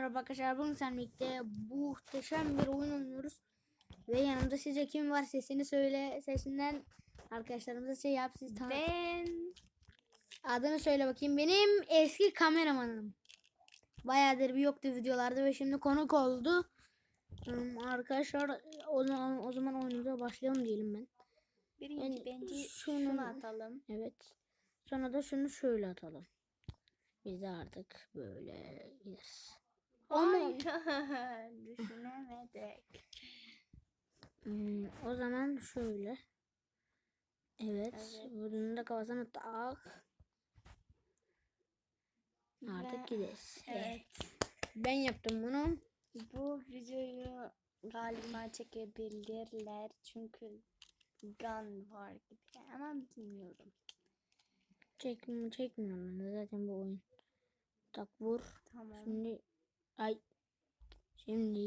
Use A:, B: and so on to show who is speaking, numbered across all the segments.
A: merhaba arkadaşlar. Bugün seninle birlikte muhteşem bir oyun oynuyoruz. Ve yanımda sizce kim var? Sesini söyle. Sesinden arkadaşlarımıza şey yap. Siz tanı-
B: Ben
A: Adını söyle bakayım. Benim eski kameramanım. Bayağıdır bir yoktu videolarda ve şimdi konuk oldu. Hmm, Arkadaşlar o zaman, o zaman oyunumuza başlayalım diyelim ben.
B: birinci
A: Yani
B: bence
A: şunu-
B: şunu atalım.
A: Evet. Sonra da şunu şöyle atalım. Biz de artık böyle gideriz.
B: Hayır. Düşünemedik.
A: Hmm, o zaman şöyle. Evet.
B: Evet.
A: Bunun da kafasına tak. Artık gideriz.
B: Evet.
A: Ben yaptım bunu.
B: Bu videoyu galiba çekebilirler çünkü gun var gibi ama bilmiyorum.
A: Çek, çekmiyorum zaten bu oyun. Tak vur.
B: Tamam.
A: Şimdi ay. Şimdi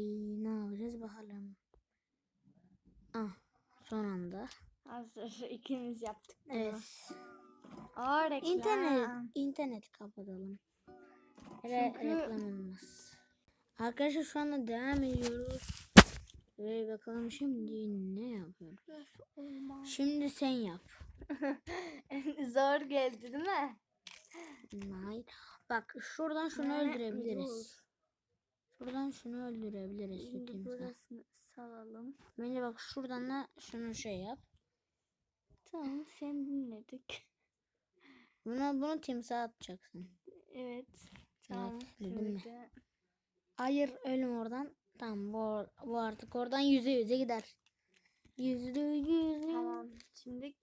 A: ne yapacağız bakalım. Ah son anda.
B: Hazır ikimiz yaptık bunu.
A: Evet.
B: Aa reklam.
A: İnternet, internet kapatalım. Re
B: Çünkü-
A: reklam olmaz. Arkadaşlar şu anda devam ediyoruz. Ve bakalım şimdi ne yapıyoruz? Şimdi sen yap.
B: Zor geldi değil mi?
A: Hayır. Bak şuradan şunu öldürebiliriz.
B: Dur.
A: Şuradan şunu öldürebiliriz.
B: Şimdi burasını salalım.
A: Bence bak şuradan da şunu şey yap.
B: Tamam sen dinledik.
A: Buna bunu timsah atacaksın.
B: Evet. Tamam.
A: dedim mi? Hayır ölüm oradan. Tamam bu, bu artık oradan yüze yüze gider. Yüzde yüz.
B: tamam. Şimdi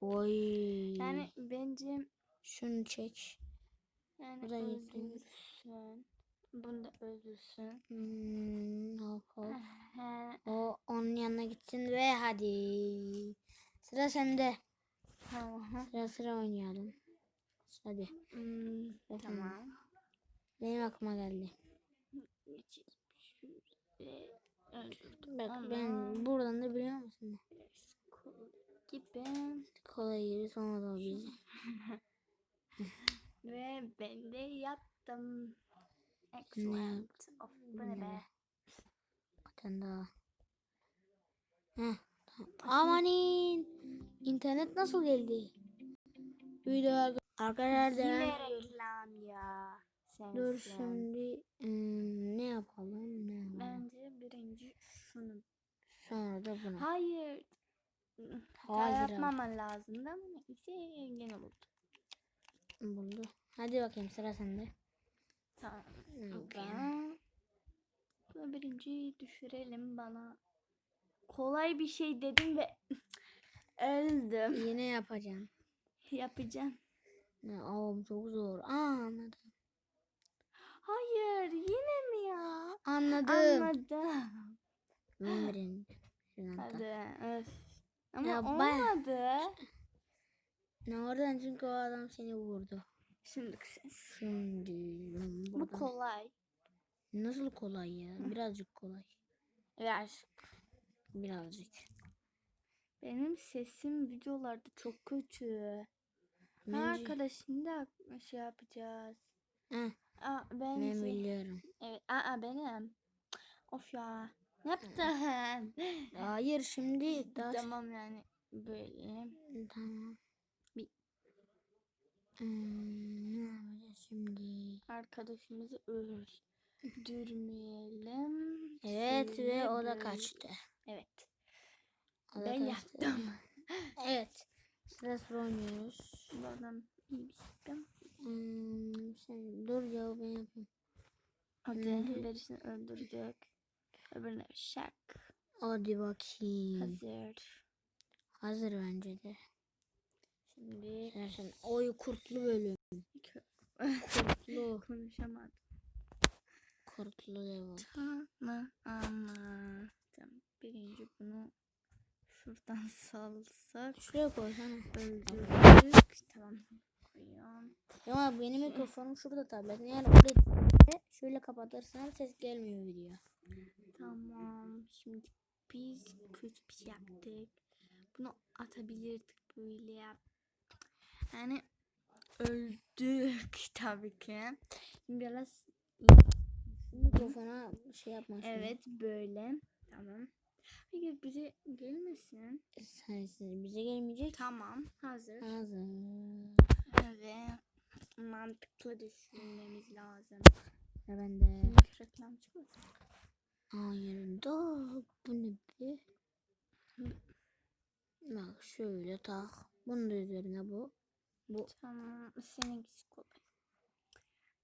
A: Oy.
B: yani bence
A: Şunu çek.
B: yani
A: Bu da gitti.
B: öldürsün. Bunu da öldürsün.
A: Hmm, hop hop. O onun yanına gitsin ve hadi. Sıra sende.
B: tamam.
A: Sıra sıra oynayalım. Hadi.
B: Hmm, tamam.
A: Benim aklıma geldi. Bak
B: Ama-
A: ben buradan da biliyor musun?
B: gibi
A: Kolay yeri sonra da bizi.
B: ve ben de yaptım. Excellent. Of bu ne be?
A: Tane daha. Heh. Amanin. İnternet nasıl geldi? Video arkadaşlar devam
B: reklam ya. Sen
A: Dur şimdi ım, ne yapalım ne yapalım.
B: Bence birinci şunu.
A: Sonra da bunu.
B: Hayır.
A: Hayır
B: yapmaman lazımdı ama neyse gene oldu.
A: Buldu. Hadi bakayım sıra sende.
B: Tamam. Ben bu birinciyi düşürelim bana. Kolay bir şey dedim ve öldüm.
A: Yine yapacağım.
B: Yapacağım.
A: Ne, oğlum çok zor. Aa, anladım.
B: Hayır yine mi ya?
A: Anladım.
B: Anladım.
A: Tak.
B: Hadi öf. Ama
A: Ya
B: olmadı.
A: Ne oradan çünkü o adam seni vurdu.
B: Şimdi.
A: Şimdi
B: Bu
A: buradan.
B: kolay.
A: Nasıl kolay ya? Birazcık kolay.
B: Ver.
A: Birazcık.
B: Benim sesim videolarda çok kötü. Ha,
A: Bence-
B: arkadaş şimdi ak- şey yapacağız.
A: Heh,
B: Aa, ben,
A: ben
B: şey-
A: biliyorum.
B: Evet. Aa benim. Of ya. Ne yaptın?
A: Hayır şimdi daha
B: tamam yani böyle.
A: Tamam.
B: Bir-
A: Hmm, ne yapacağız şimdi?
B: Arkadaşımızı öldürmeyelim.
A: Evet
B: Şöyle
A: ve o da kaçtı.
B: Evet.
A: O da
B: Ben
A: kaçtı.
B: yaptım.
A: Evet. Sıra sıra oynuyoruz.
B: Bu adam iyi bir şey.
A: Hmm, sen dur ya ben yapayım.
B: Hadi
A: Hı.
B: birisini öldürdük. Öbürüne şak.
A: Hadi bakayım.
B: Hazır.
A: Hazır bence de.
B: Şimdi
A: Sen oy kurtlu bölüm. Kurtlu.
B: konuşamadım.
A: Kurtlu level.
B: Tamam ama. Tamam. Birinci bunu şuradan salsak.
A: Şuraya koysana.
B: Öldürdük. Tamam. Koyuyorum.
A: Ama benim mikrofonum şurada tablet. Yani oraya şöyle kapatırsan ses gelmiyor video.
B: Tamam. Şimdi biz kötü bir şey yaptık. Bunu atabilirdik böyle. Yani öldük tabii ki. Şimdi biraz
A: mikrofona şey yapma. şimdi.
B: Evet böyle. Tamam. Hayır bize gelmesin.
A: Sensiz bize gelmeyecek.
B: Tamam hazır.
A: Hazır.
B: Evet. Mantıklı düşünmemiz lazım.
A: Ya ben de.
B: Şimdi reklam çıkmasın.
A: Hayır da bu ne be? Bak şöyle tak. Bunun da üzerine bu. Bu.
B: Tamam seninkisi kolay.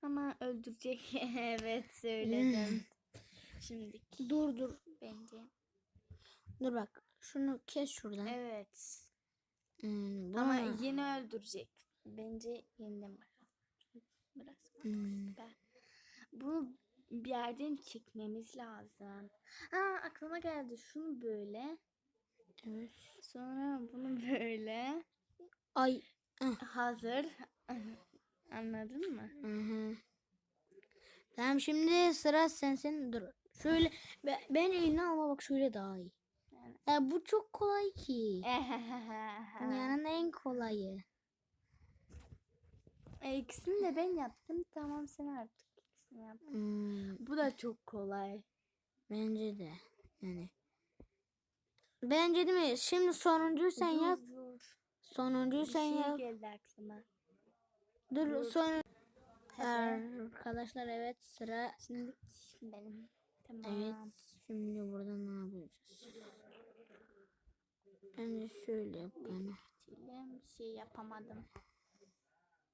B: Ama öldürecek. evet söyledim. Şimdi
A: Dur dur.
B: bence.
A: Dur bak. Şunu kes şuradan.
B: Evet.
A: Hmm,
B: Ama
A: bunu-
B: yeni öldürecek. Bence yeniden bakalım. Biraz
A: Hmm.
B: ben. Bunu bir yerden çekmemiz lazım. Ha aklıma geldi. Şunu böyle.
A: Evet.
B: Sonra bunu böyle.
A: Ay.
B: Hazır. Anladın mı?
A: Hı hı. Tamam şimdi sıra sensin. Dur. Şöyle ben, ben elini alma bak şöyle daha iyi. Ya bu çok kolay ki. Dünyanın en kolayı.
B: E, ikisini de ben yaptım. Tamam sen artık ikisini yap.
A: Hmm,
B: Bu da çok kolay.
A: bence de. Yani. Bence değil mi? Şimdi sonuncuyu sen
B: Dur,
A: yap.
B: dur.
A: Sonuncuyu
B: Bir
A: sen
B: şey
A: yap.
B: geldi aklıma.
A: Dur
B: dur.
A: son. Arkadaşlar evet sıra.
B: Şimdi benim. Tamam.
A: Evet. Şimdi burada ne yapacağız? Bence şöyle yapalım.
B: Diyelim, Bir şey yapamadım.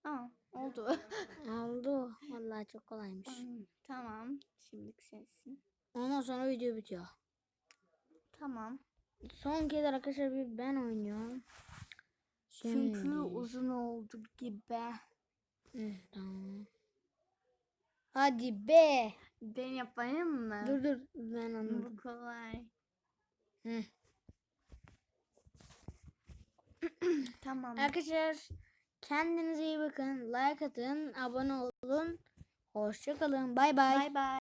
B: Aa, oldu.
A: Oldu. Vallahi çok kolaymış.
B: Tamam. Şimdi sensin.
A: Ondan sonra video bitiyor.
B: Tamam.
A: Son kez arkadaşlar bir ben oynuyorum.
B: Çünkü
A: Şimdi-
B: uzun oldu gibi.
A: Tamam. Hadi be.
B: Ben yapayım mı?
A: Dur dur ben anladım.
B: Bu kolay.
A: Hı.
B: Tamam.
A: Arkadaşlar kendinize iyi bakın. Like atın, abone olun. Hoşça kalın. Bay bay.
B: Bay bay.